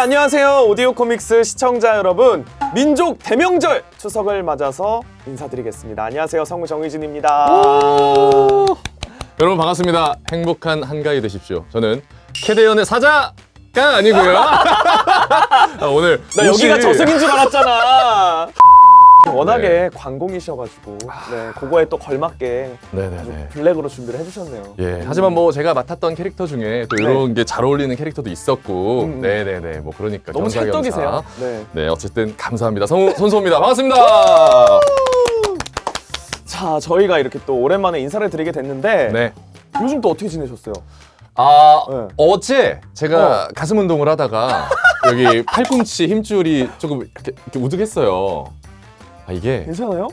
안녕하세요. 오디오 코믹스 시청자 여러분. 민족 대명절 추석을 맞아서 인사드리겠습니다. 안녕하세요. 성우 정의진입니다. 여러분 반갑습니다. 행복한 한가위 되십시오. 저는 캐대연의 사자가 아니고요. 아, 오늘 나 여기가 옷이- 저승인 줄 알았잖아. 워낙에 관공이셔가지고 네, 그거에 또 걸맞게 아주 네네네. 블랙으로 준비를 해주셨네요. 예, 하지만 뭐 제가 맡았던 캐릭터 중에 또 이런 게 잘 어울리는 캐릭터도 있었고, 음. 네네네, 뭐 그러니까 너무 겸사겸사. 찰떡이세요. 네. 네, 어쨌든 감사합니다. 성우 손소입니다. 반갑습니다. 자, 저희가 이렇게 또 오랜만에 인사를 드리게 됐는데 네. 요즘 또 어떻게 지내셨어요? 아 네. 어제 제가 어. 가슴 운동을 하다가 여기 팔꿈치 힘줄이 조금 이렇게, 이렇게 우득했어요. 아 이게 괜찮아요?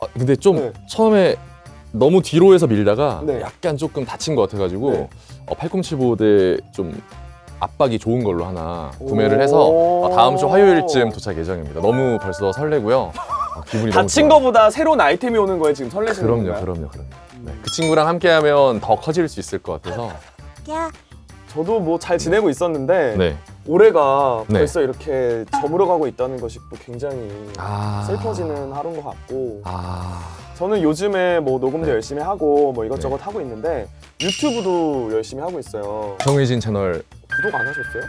아, 근데 좀 네. 처음에 너무 뒤로 해서 밀다가 네. 약간 조금 다친 것 같아가지고 네. 어, 팔꿈치 보호대 좀 압박이 좋은 걸로 하나 구매를 해서 오. 어, 다음 주 화요일쯤 도착 예정입니다. 너무 벌써 설레고요. 어, 기분이 다친 너무 거보다 새로운 아이템이 오는 거에 지금. 설레시는 그럼요, 건가요? 그럼요, 그럼요. 네, 그 친구랑 함께하면 더 커질 수 있을 것 같아서 저도 뭐 잘 지내고 있었는데 네. 올해가 네. 벌써 이렇게 저물어가고 있다는 것이 또 굉장히 아 슬퍼지는 하루인 것 같고 아 저는 요즘에 뭐 녹음도 네. 열심히 하고 뭐 이것저것 하고 있는데 유튜브도 열심히 하고 있어요. 정의진 채널 구독 안 하셨어요?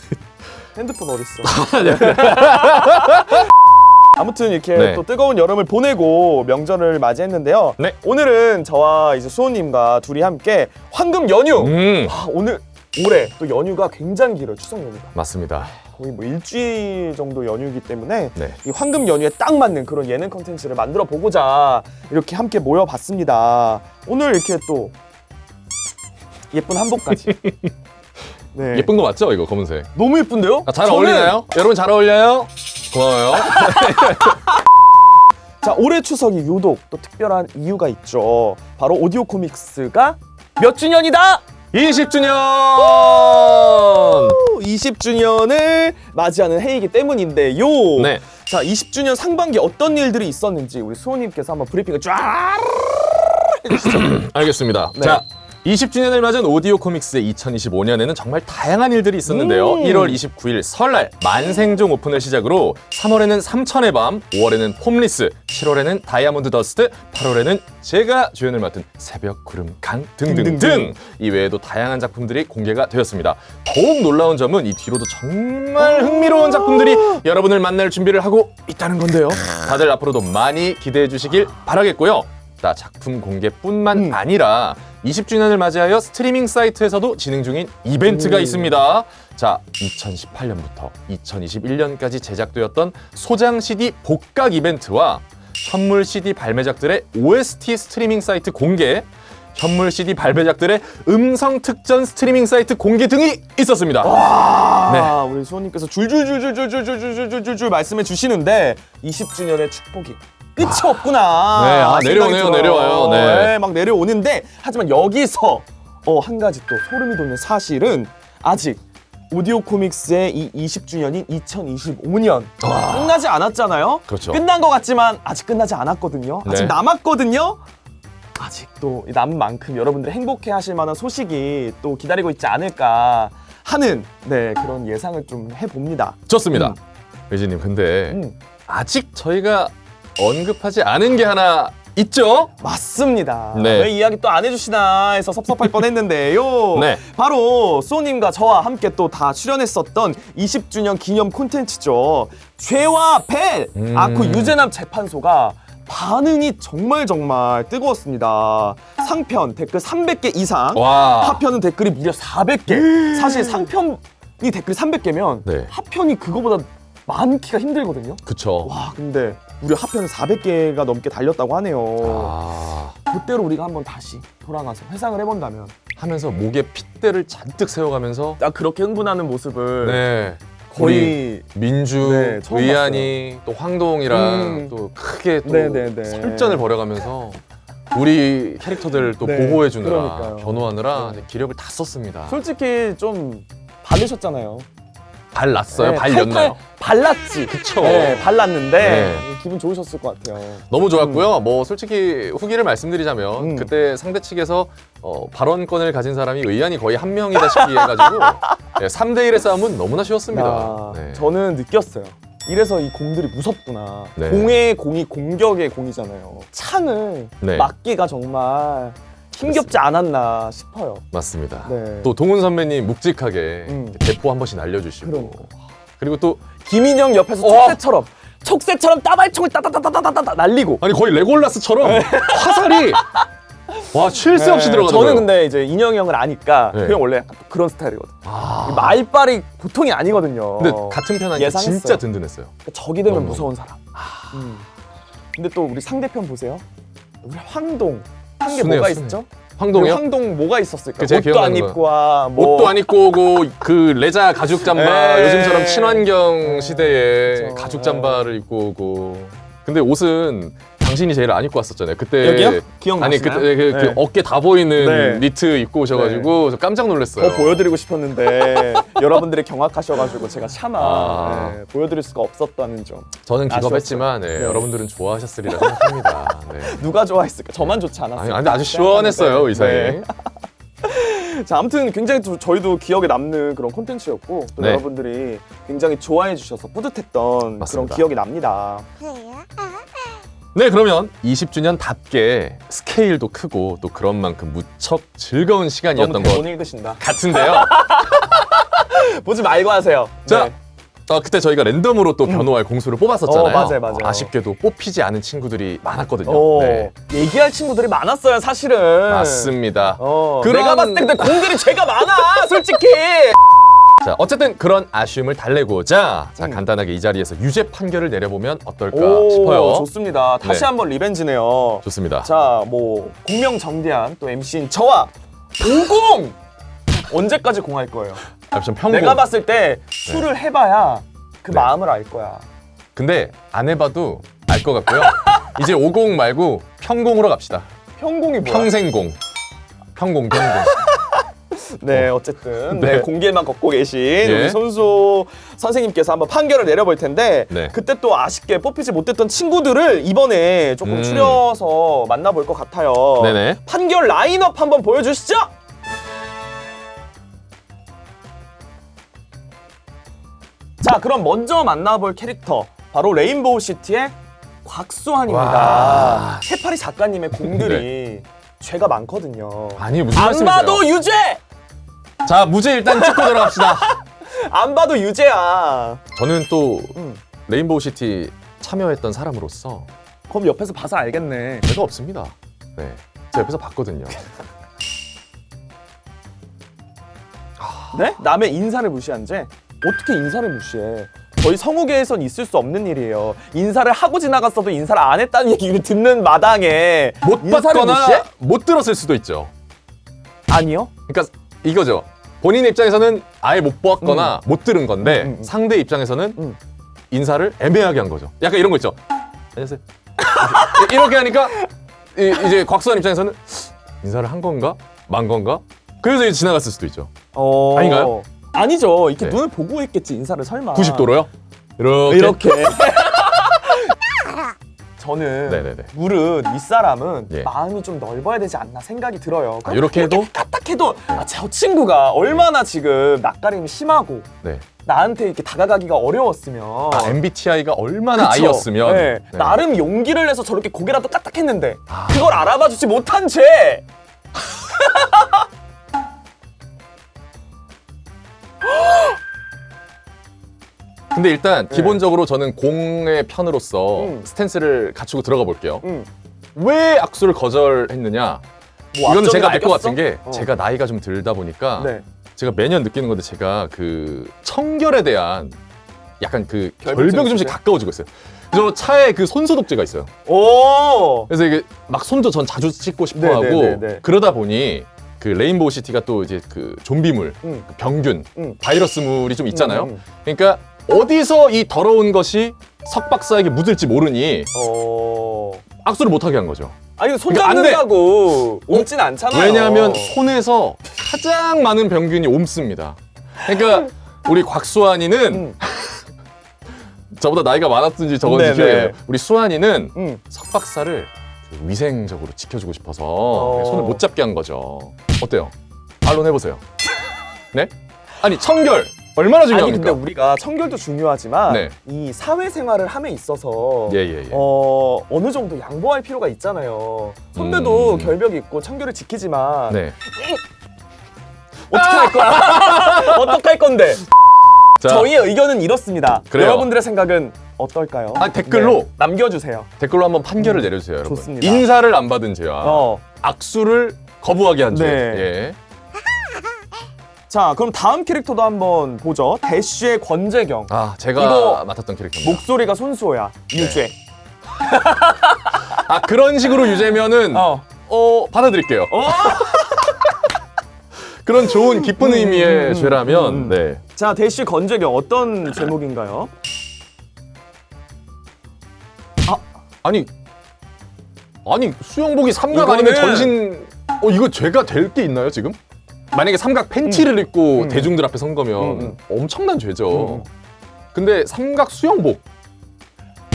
핸드폰 어딨어? 아무튼 이렇게 네. 또 뜨거운 여름을 보내고 명절을 맞이했는데요. 네. 오늘은 저와 이제 수호님과 둘이 함께 황금 연휴. 음 아, 오늘 올해 또 연휴가 굉장히 길어요. 추석 연휴가 맞습니다. 거의 뭐 일주일 정도 연휴이기 때문에 네. 이 황금 연휴에 딱 맞는 그런 예능 컨텐츠를 만들어 보고자 이렇게 함께 모여봤습니다. 오늘 이렇게 또 예쁜 한복까지. 네. 예쁜 거 맞죠? 이거 검은색. 너무 예쁜데요? 아, 잘 저는- 어울리나요? 여러분 잘 어울려요? 고마워요. 자 올해 추석이 유독 또 특별한 이유가 있죠. 바로 오디오 코믹스가 몇 주년이다? 20주년! 20주년을 맞이하는 해이기 때문인데요. 네. 자 20주년 상반기 어떤 일들이 있었는지 우리 수호님께서 한번 브리핑을 쫙 알겠습니다. 네. 자, 20주년을 맞은 오디오 코믹스의 2025년에는 정말 다양한 일들이 있었는데요. 음. 1월 29일 설날 만생종 오픈을 시작으로 3월에는 삼천의 밤, 5월에는 폼리스, 7월에는 다이아몬드 더스트, 8월에는 제가 주연을 맡은 새벽 구름 강 등등등 등등등. 이외에도 다양한 작품들이 공개가 되었습니다. 더욱 놀라운 점은 이 뒤로도 정말 흥미로운 작품들이 여러분을 만날 준비를 하고 있다는 건데요. 다들 앞으로도 많이 기대해 주시길 바라겠고요. 자, 작품 공개뿐만 음. 아니라 20주년을 맞이하여 스트리밍 사이트에서도 진행 중인 이벤트가 오. 있습니다. 자, 2018년부터 2021년까지 제작되었던 소장 CD 복각 이벤트와 선물 CD 발매작들의 OST 스트리밍 사이트 공개, 선물 CD 발매작들의 음성 특전 스트리밍 사이트 공개 등이 있었습니다. 아, 우리 수호님께서 줄줄줄줄줄줄줄줄줄줄 말씀해 주시는데 20주년의 축복이 끝이 없구나. 네, 아, 생각이 내려오네요, 들어요. 내려와요. 네. 막 내려오는데 하지만 여기서 어, 한 가지 또 소름이 돋는 사실은 아직 오디오 코믹스의 이 20주년인 2025년 끝나지 않았잖아요. 그렇죠. 끝난 것 같지만 아직 끝나지 않았거든요. 아직 네. 남았거든요. 아직도 남은 만큼 여러분들이 행복해 하실 만한 소식이 또 기다리고 있지 않을까 하는 네 그런 예상을 좀 해봅니다. 좋습니다. 음. 의진님, 근데 음, 아직 저희가 언급하지 않은 게 하나 있죠? 맞습니다. 네. 왜 이야기 또 안 해주시나 해서 섭섭할 뻔했는데요. 네. 바로 소님과 저와 함께 또 다 출연했었던 20주년 기념 콘텐츠죠. 죄와 벨 음. 아쿠 유재남 재판소가 반응이 정말 정말 뜨거웠습니다. 상편 댓글 300개 이상, 와. 하편은 댓글이 무려 400개. 사실 상편이 댓글이 300개면 네. 하편이 그거보다 많기가 힘들거든요. 그쵸. 와 근데 무려 하편은 400개가 넘게 달렸다고 하네요. 아. 그때로 우리가 한번 다시 돌아가서 회상을 해본다면 하면서 목에 핏대를 잔뜩 세워가면서 나 그렇게 흥분하는 모습을 네. 거의 민주, 네, 처음 의안이 또 황동이랑 음. 또 크게 또 네, 네, 네. 설전을 벌여가면서 우리 캐릭터들 또 네, 보호해주느라 그러니까요. 견호하느라 네. 기력을 다 썼습니다. 솔직히 좀 바르셨잖아요. 발 났어요? 네, 발 탈탈 였나요? 발랐지. 그쵸. 네, 발랐는데 네. 기분 좋으셨을 것 같아요. 너무 좋았고요. 뭐 솔직히 후기를 말씀드리자면 음. 그때 상대 측에서 어, 발언권을 가진 사람이 의안이 거의 한 명이다시피 해가지고 네, 3대 1의 싸움은 너무나 쉬웠습니다. 야, 네. 저는 느꼈어요. 이래서 이 공들이 무섭구나. 네. 공의 공이 공격의 공이잖아요. 창을 네. 막기가 정말 힘겹지 않았나 싶어요. 맞습니다. 네. 또 동훈 선배님 묵직하게 음. 대포 한 번씩 날려주시고 그러니까. 그리고 또 김인영 옆에서 어! 촉새처럼 촉새처럼 따발총을 따따따따따따 날리고 아니 거의 레골라스처럼 화살이 와 쉴새 없이 네, 들어가더라고요. 저는 근데 이제 인영이 형을 아니까 네. 그형 원래 그런 스타일이거든. 아. 말빨이 보통이 아니거든요. 근데 같은 편 예상했어요. 진짜 든든했어요. 적이 되면 너무. 무서운 사람. 음. 근데 또 우리 상대편 보세요. 우리 황동. 한 게 순해요, 뭐가 순해. 있었죠? 황동이요? 우리 황동 뭐가 있었을까? 그 제가 옷도 안 기억나는 거. 입고 와. 뭐 옷도 안 입고 오고 그 레자 가죽 잠바 네. 요즘처럼 친환경 네. 시대에 그쵸. 가죽 잠바를 입고 오고 근데 옷은 당신이 제일 안 입고 왔었잖아요. 그때 여기요? 기억나시나요? 아니 그때 그, 그 네. 어깨 다 보이는 네. 니트 입고 오셔가지고 저 깜짝 놀랐어요. 더 보여드리고 싶었는데 여러분들이 경악하셔가지고 제가 차마 아. 네, 보여드릴 수가 없었다는 점. 저는. 기겁했지만 네, 네. 여러분들은 좋아하셨으리라 생각합니다. 네. 누가 좋아했을까? 저만 좋지 않았어요. 아니, 근데 아주 시원했어요 의상이. 네. 자, 아무튼 굉장히 또 저희도 기억에 남는 그런 콘텐츠였고 또 네. 여러분들이 굉장히 좋아해 주셔서 뿌듯했던 그런 맞습니다. 기억이 납니다. 네 그러면 20주년답게 스케일도 크고 또 그런 만큼 무척 즐거운 시간이었던 것 읽으신다. 같은데요. 보지 말고 하세요. 자, 네. 어, 그때 저희가 랜덤으로 또 변호할 공수를 뽑았었잖아요. 어, 맞아요, 맞아요. 아쉽게도 뽑히지 않은 친구들이 많았거든요. 어, 네. 얘기할 친구들이 많았어요, 사실은. 맞습니다. 어, 그런- 내가 봤을 때 근데 공들이 죄가 많아, 솔직히. 자, 어쨌든 그런 아쉬움을 달래고자 자, 음. 간단하게 이 자리에서 유죄 판결을 내려보면 어떨까 오, 싶어요. 좋습니다. 다시 네. 한번 리벤지네요. 좋습니다. 자, 뭐 공명정대한 또 MC인 저와 50 언제까지 공할 거예요? 아, 좀 평공. 내가 봤을 때 술을 해봐야 그 네. 마음을 알 거야. 근데 안 해봐도 알 것 같고요. 이제 50 말고 평공으로 갑시다. 평공이 뭐야? 평생공. 평공, 평공. 네, 어쨌든 네. 네, 공길만 걷고 계신 예. 우리 손수 선생님께서 한번 판결을 내려볼 텐데 네. 그때 또 아쉽게 뽑히지 못했던 친구들을 이번에 조금 음. 추려서 만나볼 것 같아요. 네네. 판결 라인업 한번 보여주시죠. 자, 그럼 먼저 만나볼 캐릭터 바로 레인보우 시티의 곽수환입니다. 와. 해파리 작가님의 공들이 죄가 많거든요. 아니, 무슨 안 말씀이세요? 봐도 유죄! 자, 무죄 일단 찍고 들어갑시다. 안 봐도 유죄야. 저는 또 음. 레인보우 시티 참여했던 사람으로서 그럼 옆에서 봐서 알겠네. 죄가 없습니다. 네. 제가 옆에서 봤거든요. 네? 남의 인사를 무시한 죄? 어떻게 인사를 무시해? 저희 성우계에선 있을 수 없는 일이에요. 인사를 하고 지나갔어도 인사를 안 했다는 얘기를 듣는 마당에 못 인사를 봤거나 무시해? 못 들었을 수도 있죠. 아니요. 그러니까 이거죠. 본인 입장에서는 아예 못 봤거나 못 들은 건데 음, 음, 음. 상대 입장에서는 음. 인사를 애매하게 한 거죠. 약간 이런 거 있죠. 안녕하세요. 이렇게 하니까 이, 이제 곽수환 입장에서는 인사를 한 건가? 만 건가? 그래서 이제 지나갔을 수도 있죠. 어... 아닌가요? 아니죠. 이렇게 네. 눈을 보고 했겠지 인사를 설마. 90도로요? 이렇게. 이렇게. 저는 네네네. 물은 윗사람은 예. 마음이 좀 넓어야 되지 않나 생각이 들어요. 아, 이렇게 해도? 까딱해도 아, 저 친구가 얼마나 지금 낯가림이 심하고 네. 나한테 이렇게 다가가기가 어려웠으면 아, MBTI가 얼마나 그쵸? 아이였으면 네. 네. 나름 용기를 내서 저렇게 고개라도 까딱했는데 아. 그걸 알아봐주지 못한 죄 근데 일단 기본적으로 저는 공의 편으로서 네. 음. 스탠스를 갖추고 들어가 볼게요. 음. 왜 악수를 거절했느냐? 뭐 앞전에 제가 알것 느꼈어? 같은 게 어. 제가 나이가 좀 들다 보니까 네. 제가 매년 느끼는 건데 제가 그 청결에 대한 약간 그 결벽증 결벽이 좀씩 있으세요? 가까워지고 있어요. 그래서 차에 그 손소독제가 있어요. 오 그래서 이게 막 손도 전 자주 씻고 싶어 네, 하고 네, 네, 네. 그러다 보니 그 레인보우 시티가 또 이제 그 좀비물, 음. 그 병균, 음. 바이러스물이 좀 있잖아요. 음, 음. 그러니까 어디서 이 더러운 것이 석 박사에게 묻을지 모르니 어... 악수를 못하게 한 거죠. 아니 손 그러니까 안 돼. 잡는다고 옮진 않잖아요 왜냐하면 손에서 가장 많은 병균이 옮습니다. 그러니까 우리 곽수환이는 음. 저보다 나이가 많았든지 적었는지 네네. 기억이 안 나요. 우리 수환이는 음. 석 박사를 그 위생적으로 지켜주고 싶어서 어. 손을 못 잡게 한 거죠. 어때요? 반론해보세요. 네? 아니 청결 얼마나 아니 근데 중요합니까? 우리가 청결도 중요하지만 네. 이 사회생활을 함에 있어서 예 예 예. 어 어느 정도 양보할 필요가 있잖아요. 선배도 음. 결벽이 있고 청결을 지키지만 네. 어떻게 할 거야? 어떻게 할 건데? 자, 저희의 의견은 이렇습니다. 그래요. 여러분들의 생각은 어떨까요? 아, 댓글로. 네, 남겨주세요. 댓글로 한번 판결을 내려주세요, 여러분. 좋습니다. 인사를 안 받은 죄와 어. 악수를 거부하게 한 죄. 네. 예. 자, 그럼 다음 캐릭터도 한번 보죠. 대쉬의 권재경. 아 제가 이거 맡았던 캐릭터입니다. 목소리가 손수호야. 유죄. 아 그런 식으로 유재면은 어, 어. 받아들일게요. 어? 그런 좋은 기쁜 의미의 음, 음, 죄라면 음, 음. 네. 자, 대쉬 권재경 어떤 제목인가요? 아니 아니 수영복이 삼각 아니면 이거는- 전신 어 이거 죄가 될 게 있나요 지금? 만약에 삼각 팬티를 입고 음. 대중들 앞에 선 거면 음, 음. 엄청난 죄죠. 음. 근데 삼각 수영복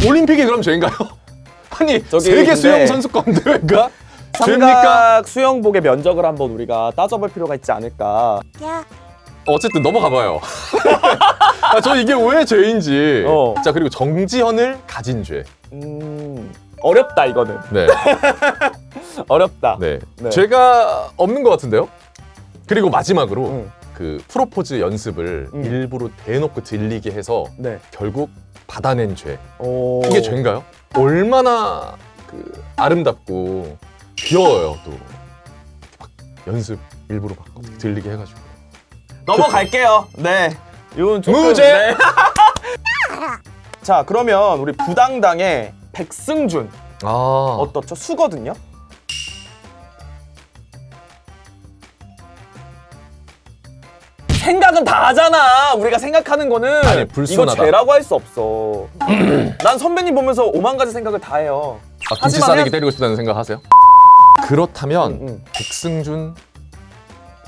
올림픽이 그럼 죄인가요? 아니 저기 세계 근데- 수영 선수권 대회가 죄입니까? 삼각 수영복의 면적을 한번 우리가 따져볼 필요가 있지 않을까. 어쨌든 넘어가 봐요. 아, 저 이게 왜 죄인지. 어. 자 그리고 정지현을 가진 죄. 음, 어렵다 이거는. 네, 어렵다. 네. 네. 죄가 없는 것 같은데요. 그리고 마지막으로 음, 그 프로포즈 연습을 음. 일부러 대놓고 들리게 해서 네. 결국 받아낸 죄. 오. 이게 죄인가요? 얼마나 그 아름답고 귀여워요 또. 막 연습 일부러 막 음. 들리게 해가지고. 넘어갈게요. 네. 이건 조금 무죄! 네. 자, 그러면 우리 부당당의 백승준 아. 어떻죠? 수거든요. 생각은 다 하잖아. 우리가 생각하는 거는 아니, 이거 불순하다. 죄라고 할 수 없어. 난 선배님 보면서 오만 가지 생각을 다 해요. 아, 김치 하지만 싸대기 해야- 때리고 싶다는 생각 하세요? 그렇다면 응, 응. 백승준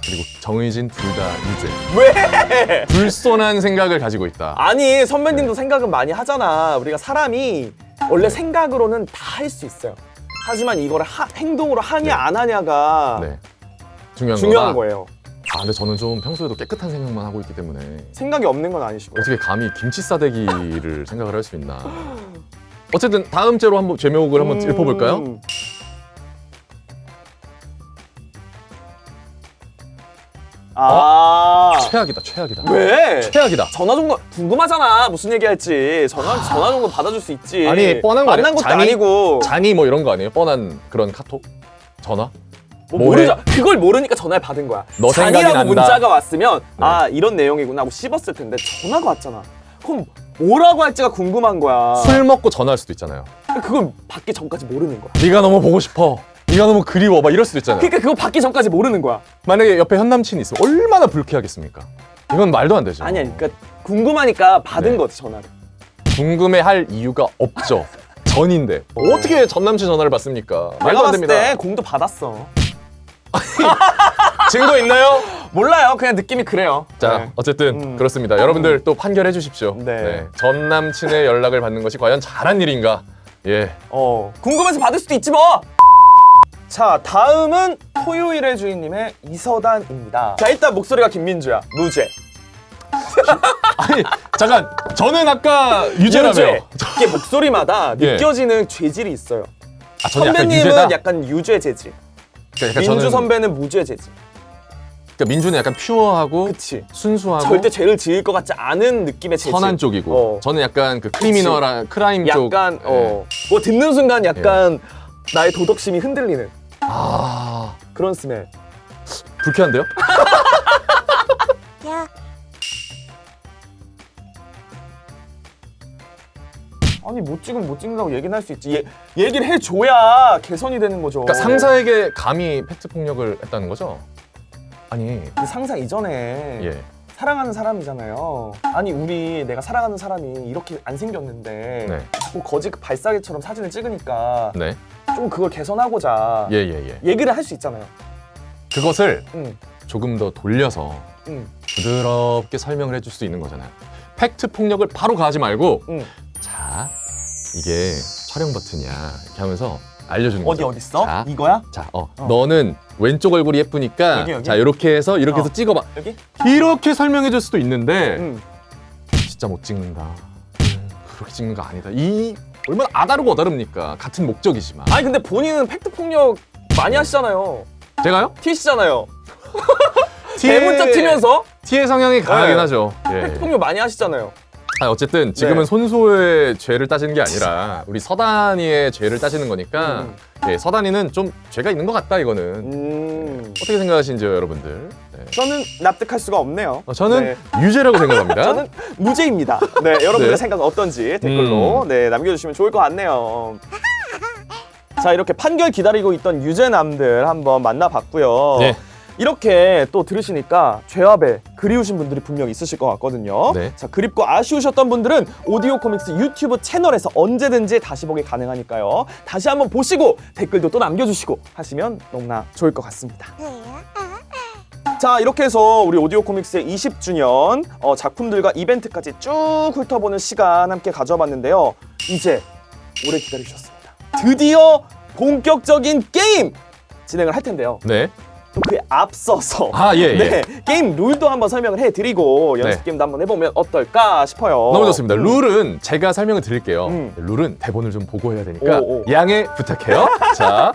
그리고 정의진 둘 다 유죄. 왜? 불손한 생각을 가지고 있다. 아니 선배님도 생각은 많이 하잖아. 우리가 사람이 원래 생각으로는 다 할 수 있어요. 하지만 이거를 하- 행동으로 하냐 안 하냐가 네. 중요한, 중요한 거다. 거예요. 아, 근데 저는 좀 평소에도 깨끗한 생각만 하고 있기 때문에 생각이 없는 건 아니시고요. 어떻게 감히 김치 싸대기를 생각을 할 수 있나. 어쨌든 다음 죄로 한번 제목을 한번 음. 읊어볼까요? 아 최악이다, 최악이다. 왜? 최악이다. 전화 정도 궁금하잖아. 무슨 얘기할지 전화 전화 정도 받아줄 수 있지. 아니, 뻔한 거 아니야? 만난 것도 잔이- 아니고 잔이 뭐 이런 거 아니에요? 뻔한 그런 카톡? 전화? 뭐 뭐해? 모르죠. 그걸 모르니까 전화를 받은 거야. 너 생각이 잔이라고 난다. 문자가 왔으면 아 이런 내용이구나 하고 씹었을 텐데 전화가 왔잖아. 그럼 뭐라고 할지가 궁금한 거야. 술 먹고 전화할 수도 있잖아요. 그걸 받기 전까지 모르는 거야. 네가 너무 보고 싶어. 네가 너무 그리워. 막 이럴 수도 있잖아요. 그러니까 그거 받기 전까지 모르는 거야. 만약에 옆에 현 남친이 있으면 얼마나 불쾌하겠습니까? 이건 말도 안 되죠. 아니야, 그러니까 궁금하니까 받은 네. 거지 전화를. 궁금해할 이유가 없죠. 전인데 어떻게 전 남친 전화를 받습니까? 말도 내가 안 봤을 됩니다. 때 공도 받았어. 증거 있나요? 몰라요, 그냥 느낌이 그래요. 자, 네. 어쨌든 음. 그렇습니다. 여러분들 또 판결해 주십시오. 네. 전 남친의 연락을 받는 것이 과연 잘한 일인가? 예. 어, 궁금해서 받을 수도 있지 뭐. 자, 다음은 토요일의 주인님의 이서단입니다. 자, 일단 목소리가 김민주야. 무죄. 아니 잠깐 저는 아까 유죄라며. 무죄. 이게 목소리마다 예. 느껴지는 죄질이 있어요. 아, 저는 약간 선배님은 유죄다. 약간 유죄 재질. 그러니까 민주 저는- 선배는 무죄 재질. 그러니까 민주는 약간 퓨어하고 그치. 순수하고 절대 죄를 지을 것 같지 않은 느낌의 재질. 선한 쪽이고 어. 저는 약간 그 크리미널한 크라임 쪽 약간 예. 어. 뭐 듣는 순간 약간 나의 도덕심이 흔들리는 아 그런 스멜. 불쾌한데요? 아니 못 찍으면 못 찍는다고 얘기는 할 수 있지. 얘, 얘기를 해줘야 개선이 되는 거죠. 그러니까 상사에게 감히 팩트 폭력을 했다는 거죠? 아니 근데 상사 이전에 예 사랑하는 사람이잖아요. 아니 우리 내가 사랑하는 사람이 이렇게 안 생겼는데 네. 자꾸 거짓 발사계처럼 사진을 찍으니까 네. 좀 그걸 개선하고자 예, 예, 예. 얘기를 할 수 있잖아요. 그것을 응, 조금 더 돌려서 응. 부드럽게 설명을 해줄 수 있는 거잖아요. 팩트 폭력을 바로 가하지 말고 응. 자 이게 촬영 버튼이야 이렇게 하면서 알려주는 어디 거죠. 어디 있어? 자, 이거야? 자, 어, 어. 너는 왼쪽 얼굴이 예쁘니까 여기, 여기? 자 이렇게 해서 이렇게 어. 해서 찍어봐. 여기? 이렇게 설명해줄 수도 있는데 응. 진짜 못 찍는다. 음, 그렇게 찍는 거 아니다. 이 얼마나 아다르고 어다릅니까? 같은 목적이지만. 아니 근데 본인은 팩트 폭력 많이 하시잖아요. 제가요? 튀시잖아요. T의- 대문자 튀면서 T의 성향이 강하긴 네. 하죠. 예. 팩트 폭력 많이 하시잖아요. 아, 어쨌든 지금은 네. 손소의 죄를 따지는 게 아니라 우리 서단이의 죄를 따지는 거니까 음. 예, 서단이는 좀 죄가 있는 것 같다 이거는 음. 어떻게 생각하시는지요 여러분들? 네. 저는 납득할 수가 없네요. 어, 저는 네. 유죄라고 생각합니다. 저는 무죄입니다. 네, 여러분들의 네. 생각은 어떤지 댓글로 음. 네, 남겨주시면 좋을 것 같네요. 자, 이렇게 판결 기다리고 있던 유죄남들 한번 만나봤고요. 네. 이렇게 또 들으시니까 죄와배 그리우신 분들이 분명 있으실 것 같거든요. 네. 자, 그립고 아쉬우셨던 분들은 오디오 코믹스 유튜브 채널에서 언제든지 다시 보기 가능하니까요. 다시 한번 보시고 댓글도 또 남겨주시고 하시면 너무나 좋을 것 같습니다. 자 이렇게 해서 우리 오디오 코믹스의 20주년 어, 작품들과 이벤트까지 쭉 훑어보는 시간 함께 가져봤는데요. 이제 오래 기다리셨습니다. 드디어 본격적인 게임 진행을 할 텐데요. 네. 또 그에 앞서서 아, 예, 예. 네, 게임 룰도 한번 설명을 해드리고 연습 네. 게임도 한번 해보면 어떨까 싶어요. 너무 좋습니다. 음. 룰은 제가 설명을 드릴게요. 음. 룰은 대본을 좀 보고 해야 되니까 오, 오. 양해 부탁해요. 자.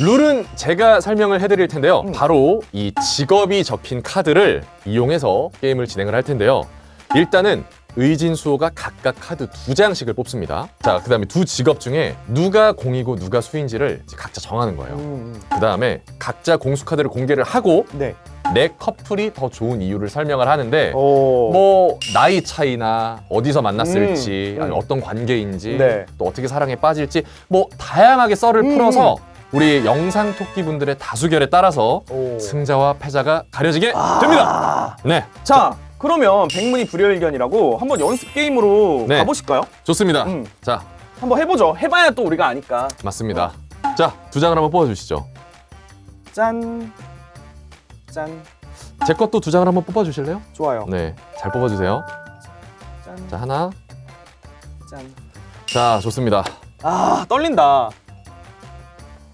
룰은 제가 설명을 해드릴 텐데요. 음. 바로 이 직업이 적힌 카드를 이용해서 게임을 진행을 할 텐데요. 일단은 의진 수호가 각각 카드 두 장씩을 뽑습니다. 자, 그 다음에 두 직업 중에 누가 공이고 누가 수인지를 이제 각자 정하는 거예요. 음, 그 다음에 각자 공수 카드를 공개를 하고 네. 내 커플이 더 좋은 이유를 설명을 하는데 오. 뭐 나이 차이나 어디서 만났을지 음, 아니 음. 어떤 관계인지 네. 또 어떻게 사랑에 빠질지 뭐 다양하게 썰을 음. 풀어서 우리 영상 토끼 분들의 다수결에 따라서 오. 승자와 패자가 가려지게 아. 됩니다. 네, 자 그러면 백문이 불여일견이라고 한번 연습 게임으로 네. 가보실까요? 좋습니다. 음. 자, 한번 해보죠. 해봐야 또 우리가 아니까. 맞습니다. 자, 두 장을 한번 뽑아주시죠. 짠. 짠. 제 것도 두 장을 한번 뽑아주실래요? 좋아요. 네, 잘 뽑아주세요. 짠. 자, 하나. 짠. 자, 좋습니다. 아 떨린다.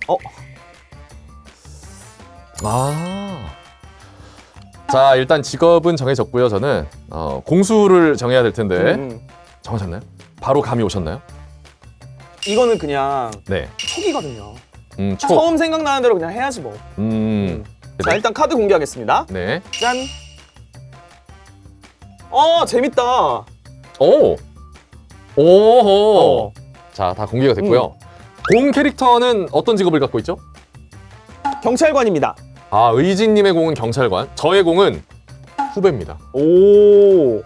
어. 아. 자, 일단 직업은 정해졌고요. 저는 어, 공수를 정해야 될 텐데 음, 음. 정하셨나요? 바로 감이 오셨나요? 이거는 그냥 네. 촉이거든요. 음, 초. 처음 생각나는 대로 그냥 해야지 뭐. 음. 자 일단 카드 공개하겠습니다. 네. 짠. 어 재밌다. 오. 오호. 어. 자, 다 공개가 됐고요. 공 캐릭터는 어떤 직업을 갖고 있죠? 경찰관입니다. 아, 의진님의 공은 경찰관, 저의 공은 후배입니다. 오.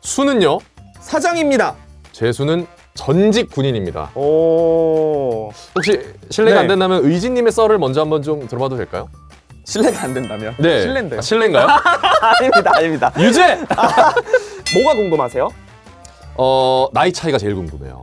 수는요? 사장입니다. 제 수는 전직 군인입니다. 오. 혹시 실례가 네. 안 된다면 의진님의 썰을 먼저 한번 좀 들어봐도 될까요? 실례가 안 된다면. 네. 실례인데요. 아, 실례인가요? 아닙니다, 아닙니다. 유죄! 뭐가 궁금하세요? 어, 나이 차이가 제일 궁금해요.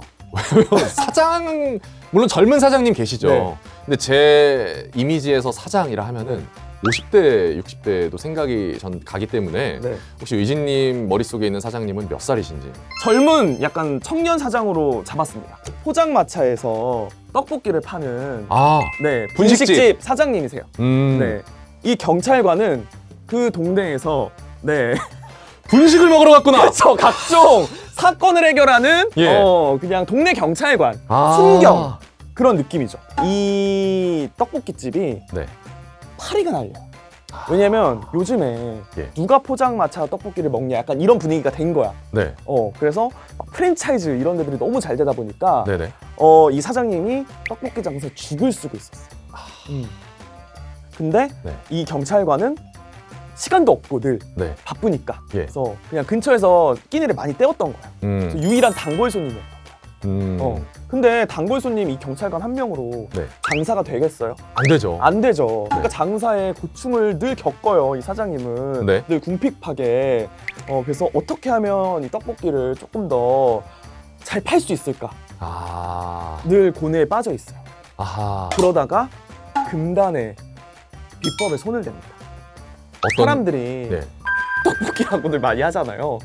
왜냐면 사장, 물론 젊은 사장님 계시죠. 네. 근데 제 이미지에서 사장이라 하면은 50대, 60대도 생각이 전 가기 때문에 네. 혹시 의진님 머릿속에 있는 사장님은 몇 살이신지? 젊은 약간 청년 사장으로 잡았습니다. 포장마차에서 떡볶이를 파는 아, 네 분식집. 분식집 사장님이세요. 음. 네. 이 경찰관은 그 동네에서 네. 분식을 먹으러 갔구나! 그래서 각종 사건을 해결하는 예. 어 그냥 동네 경찰관 아. 순경 그런 느낌이죠. 이 떡볶이집이 네. 파리가 날려. 왜냐면 요즘에 예. 누가 포장마차 떡볶이를 먹냐 약간 이런 분위기가 된 거야. 네. 어 그래서 막 프랜차이즈 이런 데들이 너무 잘 되다 보니까 네네. 어 이 사장님이 떡볶이 장사에 죽을 쓰고 있었어. 음. 근데 네. 이 경찰관은 시간도 없고 늘 네. 바쁘니까 예. 그래서 그냥 근처에서 끼니를 많이 때웠던 거야. 음. 그래서 유일한 단골 손님이었던 거야. 음. 어. 근데 단골 손님 이 경찰관 한 명으로 네. 장사가 되겠어요? 안 되죠. 안 되죠. 그러니까 네. 장사에 고충을 늘 겪어요. 이 사장님은 네. 늘 궁핍하게. 어 그래서 어떻게 하면 이 떡볶이를 조금 더 잘 팔 수 있을까? 아. 늘 고뇌에 빠져 있어요. 아하. 그러다가 금단의 비법에 손을 댑니다. 어떤 사람들이 네. 떡볶이라고들 많이 하잖아요.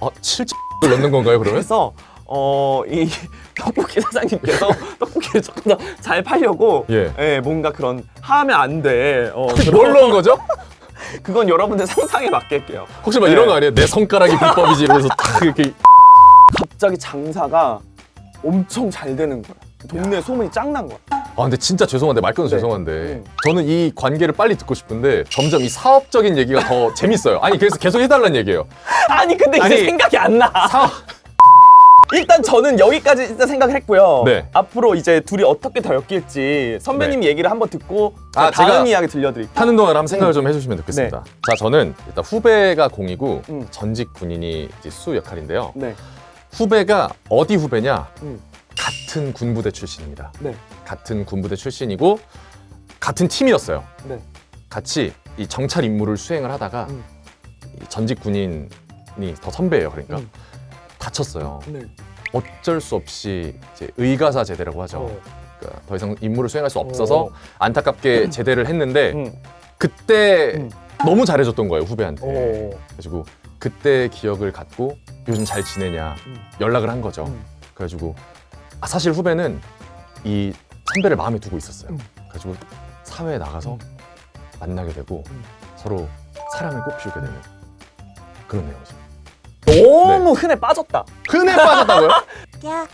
아 7을 넣는 건가요 그러면? 그래서 어 이 떡볶이 사장님께서 떡볶이를 조금 더 잘 팔려고 예. 예, 뭔가 그런 하면 안 돼. 어, 뭘 넣은 거죠? 그건 여러분들 상상에 맡길게요. 혹시 막 네. 이런 거 아니에요? 내 손가락이 비법이지 이러면서 딱 이렇게 갑자기 장사가 엄청 잘 되는 거야. 동네 소문이 짱 난 거야. 아 근데 진짜 죄송한데 말 끊어서 네. 죄송한데 음. 저는 이 관계를 빨리 듣고 싶은데 점점 이 사업적인 얘기가 더 재밌어요. 아니 그래서 계속 해달라는 얘기예요. 아니 근데 이제 아니, 생각이 안 나. 사업 일단 저는 여기까지 일단 생각을 했고요. 네. 앞으로 이제 둘이 어떻게 더 엮일지 선배님 얘기를 한번 듣고 아, 다음 제가- 이야기 들려드릴게요. 하는 동안 한번 생각을 좀 해주시면 좋겠습니다. 자 저는 일단 후배가 공이고 음. 전직 군인이 이제 수 역할인데요. 네. 후배가 어디 후배냐? 음. 같은 군부대 출신입니다. 네. 같은 군부대 출신이고 같은 팀이었어요. 네. 같이 이 정찰 임무를 수행을 하다가 음. 이 전직 군인이 더 선배예요. 그러니까 음. 다쳤어요. 네. 어쩔 수 없이 이제 의가사 제대라고 하죠. 어. 그러니까 더 이상 임무를 수행할 수 없어서 어. 안타깝게 제대를 했는데 음. 그때 음. 너무 잘해줬던 거예요 후배한테. 어. 그래가지고 그때 기억을 갖고 요즘 잘 지내냐 음. 연락을 한 거죠. 음. 그래가지고 아, 사실 후배는 이 선배를 마음에 두고 있었어요. 음. 그래가지고 사회에 나가서 음. 만나게 되고 음. 서로 사랑을 꽃피우게 되는 그런 내용이죠. 너무 흔해 빠졌다. 흔해 빠졌다고요?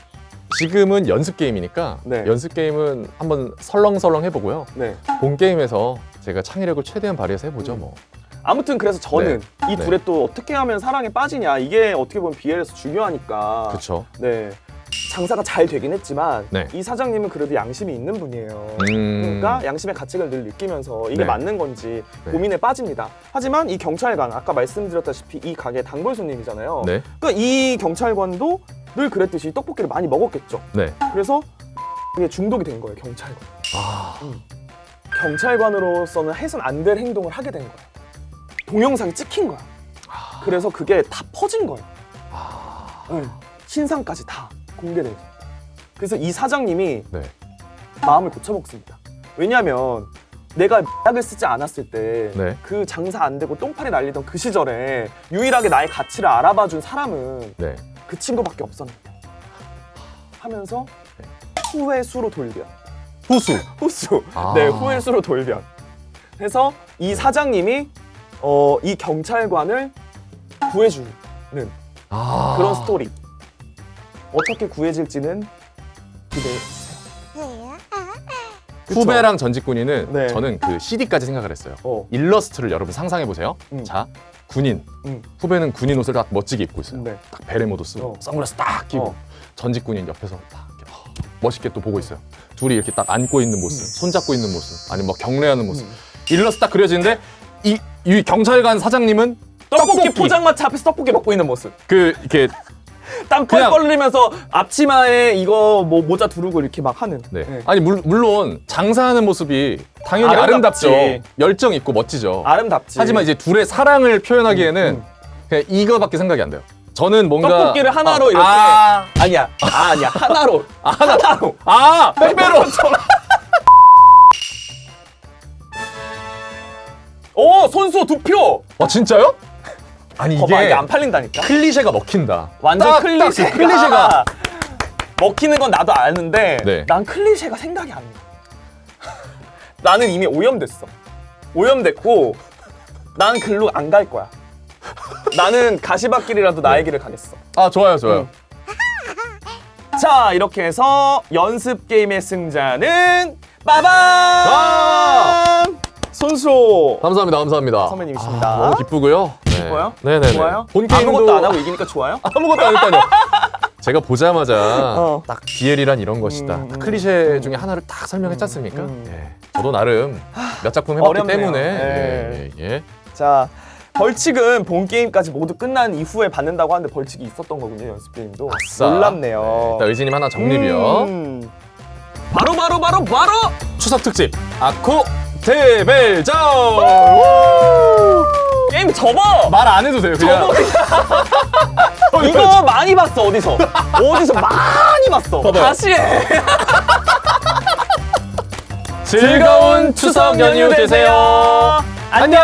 지금은 연습 게임이니까 네. 연습 게임은 한번 설렁설렁 해보고요. 네. 본 게임에서 제가 창의력을 최대한 발휘해서 해보죠 뭐. 아무튼 그래서 저는 이 네. 둘의 또 어떻게 하면 사랑에 빠지냐 이게 어떻게 보면 BL에서 중요하니까. 그렇죠. 네. 장사가 잘 되긴 했지만 네. 이 사장님은 그래도 양심이 있는 분이에요. 음. 그러니까 양심의 가책을 늘 느끼면서 이게 네. 맞는 건지 네. 고민에 빠집니다. 하지만 이 경찰관 아까 말씀드렸다시피 이 가게 단골 손님이잖아요. 네. 그러니까 이 경찰관도 늘 그랬듯이 떡볶이를 많이 먹었겠죠. 네. 그래서 이게 중독이 된 거예요 경찰관. 아. 경찰관으로서는 해선 안 될 행동을 하게 된 거야. 동영상이 찍힌 거야. 그래서 그게 다 퍼진 거야. 아. 네. 신상까지 다 공개돼서. 그래서 이 사장님이 네. 마음을 고쳐먹습니다. 왜냐하면 내가 약을 쓰지 않았을 때그 네. 장사 안 되고 똥파리 날리던 그 시절에 유일하게 나의 가치를 알아봐준 사람은 네. 그 친구밖에 없었는데 하면서 네. 후회 수로 돌변. 후수. 후수. 아. 네, 후회 수로 돌변. 해서 이 사장님이 어, 이 경찰관을 구해주는 아. 그런 스토리. 어떻게 구해질지는 기대해 주세요. 그쵸? 후배랑 전직 군인은 네. 저는 그 CD까지 생각을 했어요. 어, 일러스트를 여러분 상상해 보세요. 음. 자, 군인. 음. 후배는 군인 옷을 딱 멋지게 입고 있어요. 네. 딱 베레모도 쓰고 어. 선글라스 딱 끼고 어. 전직 군인 옆에서 딱 이렇게 어, 멋있게 또 보고 있어요. 둘이 이렇게 딱 안고 있는 모습, 손잡고 있는 모습, 아니면 뭐 경례하는 모습. 음. 일러스트 딱 그려지는데 이, 이 경찰관 사장님은 떡볶이, 떡볶이. 포장마차 앞에서 떡볶이 먹고 있는 모습. 그 이렇게 땀 그냥- 뻘뻘 흘리면서 앞치마에 이거 뭐 모자 두르고 이렇게 막 하는. 네. 네. 아니 물, 물론 장사하는 모습이 당연히 아름답지. 아름답죠. 열정 있고 멋지죠. 아름답지. 하지만 이제 둘의 사랑을 표현하기에는 음, 그냥 이거밖에 생각이 안 돼요. 저는 뭔가 떡볶이를 하나로 아, 이렇게. 아, 아니야. 아, 아니야. 하나로. 하나로. 아, 빼빼로. 오, 손수 두 표. 아 진짜요? 아니 봐봐, 이게 이게 안 팔린다니까. 클리셰가 먹힌다. 완전 딱, 클리셰가, 딱그 클리셰가 먹히는 건 나도 아는데 네. 난 클리셰가 생각이 안 나. 나는 이미 오염됐어. 오염됐고 난 글로 안 갈 거야. 나는 가시밭길이라도 나의 길을 가겠어. 아 좋아요 좋아요. 음. 자 이렇게 해서 연습 게임의 승자는 빠밤 손수 감사합니다 감사합니다. 선배님이십니다. 아, 너무 기쁘고요. 네. 기뻐요? 네네네. 좋아요? 본 게임도 아무것도 안 하고 이기니까 좋아요? 아무것도 안 했다뇨. 제가 보자마자 어. 딱 BL이란 이런 것이다. 음, 딱 음, 클리셰 음. 중에 하나를 딱 설명했지 않습니까? 음. 예. 저도 나름 몇 작품 해봤기 어렵네요. 때문에 네. 예, 예, 예. 자 벌칙은 본 게임까지 모두 끝난 이후에 받는다고 하는데 벌칙이 있었던 거군요 연습 게임도 아싸. 놀랍네요. 네, 일단 의진님 하나 정립이요. 음. 바로 바로 바로 바로 추석 특집 아쿠 대벨전. 게임 접어. 말 안 해도 돼요. 그냥. 접어. 이거 많이 봤어 어디서 어디서 많이 봤어. 봐봐요. 다시 해. 즐거운 추석 연휴 되세요. 안녕.